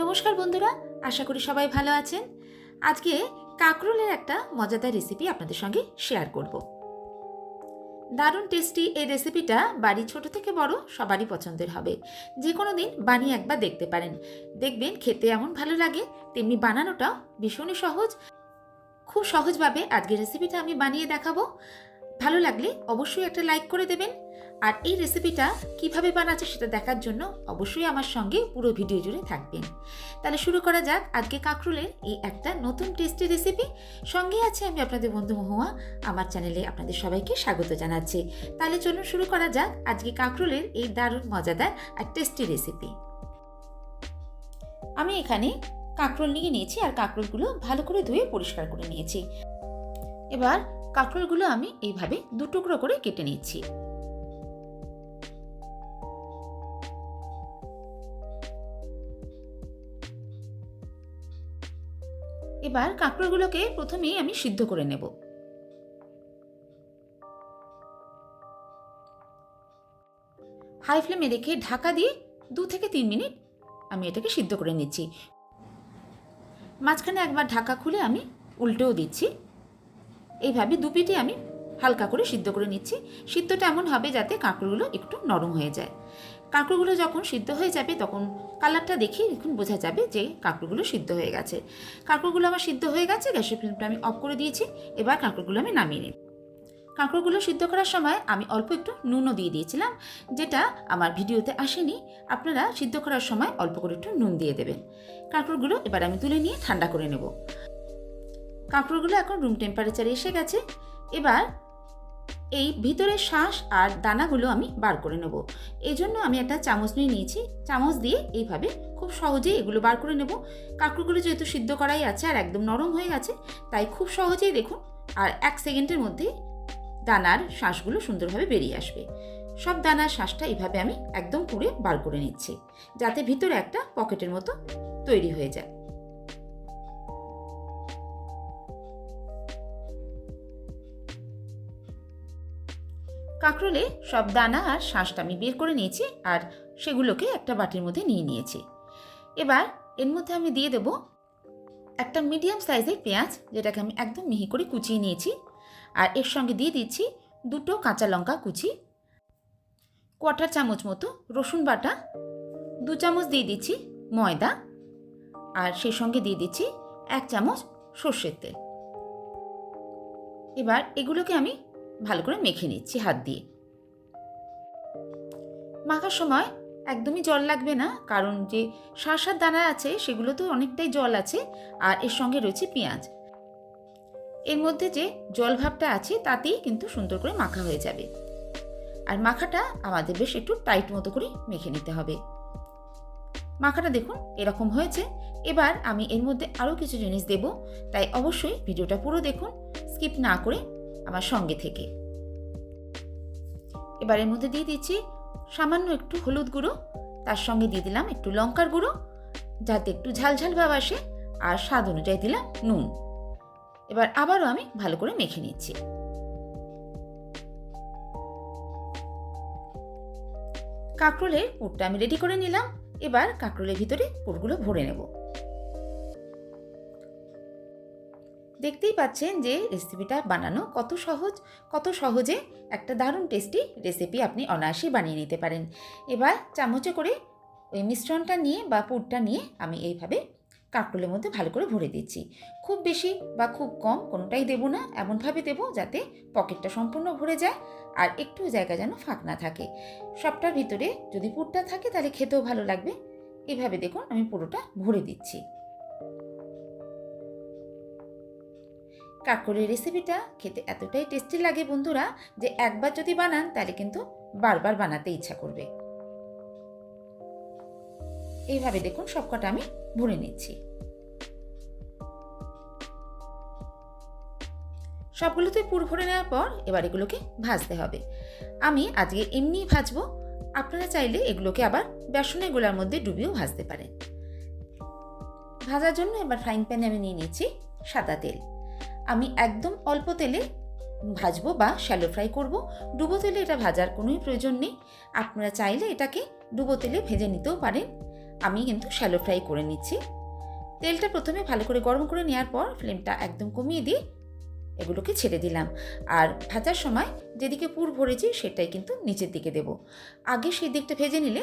নমস্কার বন্ধুরা, আশা করি সবাই ভালো আছেন। আজকে কাঁকরোলের একটা মজাদার রেসিপি আপনাদের সঙ্গে শেয়ার করব। দারুণ টেস্টি এই রেসিপিটা বাড়ি ছোট থেকে বড় সবারই পছন্দের হবে। যে কোনো দিন বানিয়ে একবার দেখতে পারেন। দেখবেন খেতে এমন ভালো লাগে, তেমনি বানানোটাও ভীষণই সহজ। খুব সহজভাবে আজকের রেসিপিটা আমি বানিয়ে দেখাবো। ভালো লাগলে অবশ্যই একটা লাইক করে দেবেন। আর এই রেসিপিটা কীভাবে বানাচ্ছে সেটা দেখার জন্য অবশ্যই আমার সঙ্গে পুরো ভিডিও জুড়ে থাকবেন। তাহলে শুরু করা যাক আজকে কাঁকরোলের এই একটা নতুন টেস্টি রেসিপি। সঙ্গে আছে আমি আপনাদের বন্ধু মহুয়া, আমার চ্যানেলে আপনাদের সবাইকে স্বাগত জানাচ্ছি। তাহলে চলুন শুরু করা যাক আজকে কাঁকরোলের এই দারুণ মজাদার আর টেস্টি রেসিপি। আমি এখানে কাঁকরোল নিয়ে নিয়েছি আর কাঁকরোলগুলো ভালো করে ধুয়ে পরিষ্কার করে নিয়েছি। এবার কাঁকরোলগুলো আমি এইভাবে দু টুকরো করে কেটে নিচ্ছি। এবার কাঁকড়গুলোকে প্রথমেই আমি সিদ্ধ করে নেব। হাই ফ্লেমে রেখে ঢাকা দিয়ে দু থেকে তিন মিনিট আমি এটাকে সিদ্ধ করে নিচ্ছি। মাঝখানে একবার ঢাকা খুলে আমি উল্টেও দিচ্ছি। এইভাবে দু পিঠে আমি হালকা করে সিদ্ধ করে নিচ্ছি। সিদ্ধটা এমন হবে যাতে কাঁকড়গুলো একটু নরম হয়ে যায়। কাঁকড়গুলো যখন সিদ্ধ হয়ে যাবে, তখন কালারটা দেখে এখন বোঝা যাবে যে কাঁকড়গুলো সিদ্ধ হয়ে গেছে। কাঁকড়গুলো আমার সিদ্ধ হয়ে গেছে, গ্যাসের ফ্লেমটা আমি অফ করে দিয়েছি। এবার কাঁকড়গুলো আমি নামিয়ে নিই কাঁকড়গুলো সিদ্ধ করার সময় আমি অল্প একটু নুনও দিয়ে দিয়েছিলাম, যেটা আমার ভিডিওতে আসেনি। আপনারা সিদ্ধ করার সময় অল্প করে একটু নুন দিয়ে দেবেন। কাঁকড়গুলো এবার আমি তুলে নিয়ে ঠান্ডা করে নেব। কাঁকড়গুলো এখন রুম টেম্পারেচারে এসে গেছে। এবার এই ভিতরের শ্বাস আর দানাগুলো আমি বার করে নেব। এই জন্য আমি একটা চামচ নিয়ে নিয়েছি। চামচ দিয়ে এইভাবে খুব সহজেই এগুলো বার করে নেব। কাঁকড়গুলো যেহেতু সিদ্ধ করাই আছে আর একদম নরম হয়ে গেছে, তাই খুব সহজেই দেখুন আর এক সেকেন্ডের মধ্যে দানার শ্বাসগুলো সুন্দরভাবে বেরিয়ে আসবে। সব দানার শ্বাসটা এইভাবে আমি একদম পুড়ে বার করে নিচ্ছি, যাতে ভিতরে একটা পকেটের মতো তৈরি হয়ে যায়। কাঁকরোলে সব দানা আর শাঁসটা আমি বের করে নিয়েছি আর সেগুলোকে একটা বাটির মধ্যে নিয়ে নিয়েছি। এবার এর মধ্যে আমি দিয়ে দেব একটা মিডিয়াম সাইজের পেঁয়াজ, যেটাকে আমি একদম মিহি করে কুচিয়ে নিয়েছি। আর এর সঙ্গে দিয়ে দিচ্ছি দুটো কাঁচা লঙ্কা কুচি, কোয়াটার চামচ মতো রসুন বাটা, দু চামচ দিয়ে দিচ্ছি ময়দা, আর সেই সঙ্গে দিয়ে দিচ্ছি এক চামচ সর্ষের তেল। এবার এগুলোকে আমি ভালো করে মেখে নিচ্ছি হাত দিয়ে। মাখার সময় একদমই জল লাগবে না, কারণ যে শাঁসার দানা আছে সেগুলো তো অনেকটাই জল আছে আর এর সঙ্গে রয়েছে পেঁয়াজ। এর মধ্যে যে জল ভাবটা আছে তাতেই কিন্তু সুন্দর করে মাখা হয়ে যাবে। আর মাখাটা আমাদের বেশ একটু টাইট মতো করে মেখে নিতে হবে। মাখাটা দেখুন এরকম হয়েছে। এবার আমি এর মধ্যে আরও কিছু জিনিস দেব, তাই অবশ্যই ভিডিওটা পুরো দেখুন, স্কিপ না করে আমার সঙ্গে থেকে। এবার এর মধ্যে দিয়ে দিচ্ছি সামান্য একটু হলুদ গুঁড়ো, তার সঙ্গে দিয়ে দিলাম একটু লঙ্কার গুঁড়ো, যাতে একটু ঝালঝাল ভাব আসে, আর স্বাদ অনুযায়ী দিলাম নুন। এবার আবারও আমি ভালো করে মেখে নিচ্ছি। কাঁকরোলের পুরটা আমি রেডি করে নিলাম। এবার কাঁকরোলের ভিতরে পুরগুলো ভরে নেব। দেখতেই পাচ্ছেন যে রেসিপিটা বানানো কত সহজ, কত সহজে একটা দারুণ টেস্টি রেসিপি আপনি অনায়াসে বানিয়ে নিতে পারেন। এবার চামচে করে ওই মিশ্রণটা নিয়ে বা পুরটা নিয়ে আমি এইভাবে কাঁকরোলের মধ্যে ভালো করে ভরে দিচ্ছি। খুব বেশি বা খুব কম কোনোটাই দেবো না, এমনভাবে দেবো যাতে পকেটটা সম্পূর্ণ ভরে যায় আর একটু জায়গা যেন ফাঁক না থাকে। সবটার ভিতরে যদি পুরটা থাকে তাহলে খেতেও ভালো লাগবে। এভাবে দেখুন আমি পুরোটা ভরে দিচ্ছি। কাকরের রেসিপিটা খেতে এতটাই টেস্টি লাগে বন্ধুরা যে একবার যদি বানান, তাহলে কিন্তু বারবার বানাতে ইচ্ছা করবে। এইভাবে দেখুন সবকটা আমি ভরে নিচ্ছি। সবগুলোতে পুর ভরে নেওয়ার পর এবার এগুলোকে ভাজতে হবে। আমি আজকে এমনি ভাজবো, আপনারা চাইলে এগুলোকে আবার বেসনের গোলার মধ্যে ডুবিয়েও ভাজতে পারেন। ভাজার জন্য এবার ফ্রাইং প্যানে আমি নিয়ে নিচ্ছি সাদা তেল। আমি একদম অল্প তেলে ভাজবো বা শ্যালো ফ্রাই করব। ডুবো তেলে এটা ভাজার কোনোই প্রয়োজন নেই। আপনারা চাইলে এটাকে ডুবো তেলে ভেজে নিতেও পারেন। আমি কিন্তু শ্যালো ফ্রাই করে নিচ্ছি। তেলটা প্রথমে ভালো করে গরম করে নেওয়ার পর ফ্লেমটা একদম কমিয়ে দিয়ে এগুলোকে ছেড়ে দিলাম। আর ভাজার সময় যেদিকে পুর ভরেছি সেটাই কিন্তু নিচের দিকে দেব। আগে সেই দিকটা ভেজে নিলে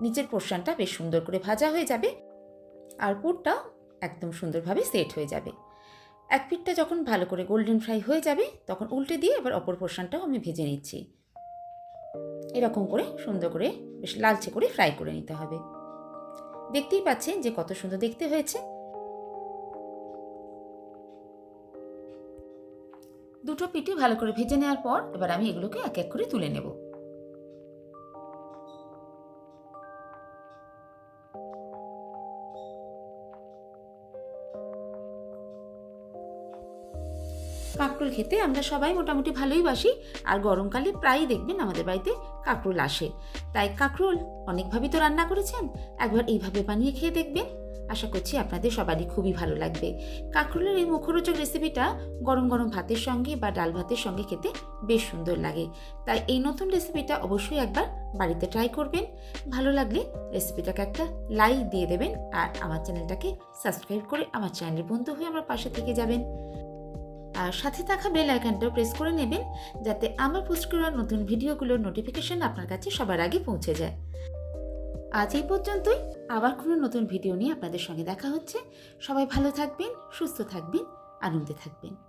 নিচের পোর্শনটা বেশ সুন্দর করে ভাজা হয়ে যাবে। আর পুরটাও একদম সুন্দরভাবে সেট হয়ে যাবে। এক পিঠটা যখন ভালো করে গোল্ডেন ফ্রাই হয়ে যাবে, তখন উল্টে দিয়ে এবার অপর পোর্শনটাও আমি ভেজে নিচ্ছি। এরকম করে সুন্দর করে বেশ লালচে করে ফ্রাই করে নিতে হবে। দেখতেই পাচ্ছেন যে কত সুন্দর দেখতে হয়েছে। দুটো পিঠে ভালো করে ভেজে নেওয়ার পর এবার আমি এগুলোকে এক এক করে তুলে নেব। কাঁকরোল খেতে আমরা সবাই মোটামুটি ভালোই বাসি। আর গরমকালে প্রায়ই দেখবেন আমাদের বাড়িতে কাঁকরোল আসে। তাই কাঁকরোল অনেকভাবেই তো রান্না করেছেন, একবার এইভাবে বানিয়ে খেয়ে দেখবেন। আশা করছি আপনাদের সবারই খুবই ভালো লাগবে। কাঁকরোলের এই মুখরোচক রেসিপিটা গরম গরম ভাতের সঙ্গে বা ডাল ভাতের সঙ্গে খেতে বেশ সুন্দর লাগে। তাই এই নতুন রেসিপিটা অবশ্যই একবার বাড়িতে ট্রাই করবেন। ভালো লাগলে রেসিপিটাকে একটা লাইক দিয়ে দেবেন আর আমার চ্যানেলটাকে সাবস্ক্রাইব করে আমার চ্যানেলের বন্ধু হয়ে আমার পাশে থেকে যাবেন। আর সাথে থাকা বেল আইকনটাও প্রেস করে নেবেন যাতে আমার পোস্ট করা নতুন ভিডিওগুলোর নোটিফিকেশন আপনার কাছে সবার আগে পৌঁছে যায়। আজ এই পর্যন্তই। আবার কোনো নতুন ভিডিও নিয়ে আপনাদের সঙ্গে দেখা হচ্ছে। সবাই ভালো থাকবেন, সুস্থ থাকবেন, আনন্দে থাকবেন।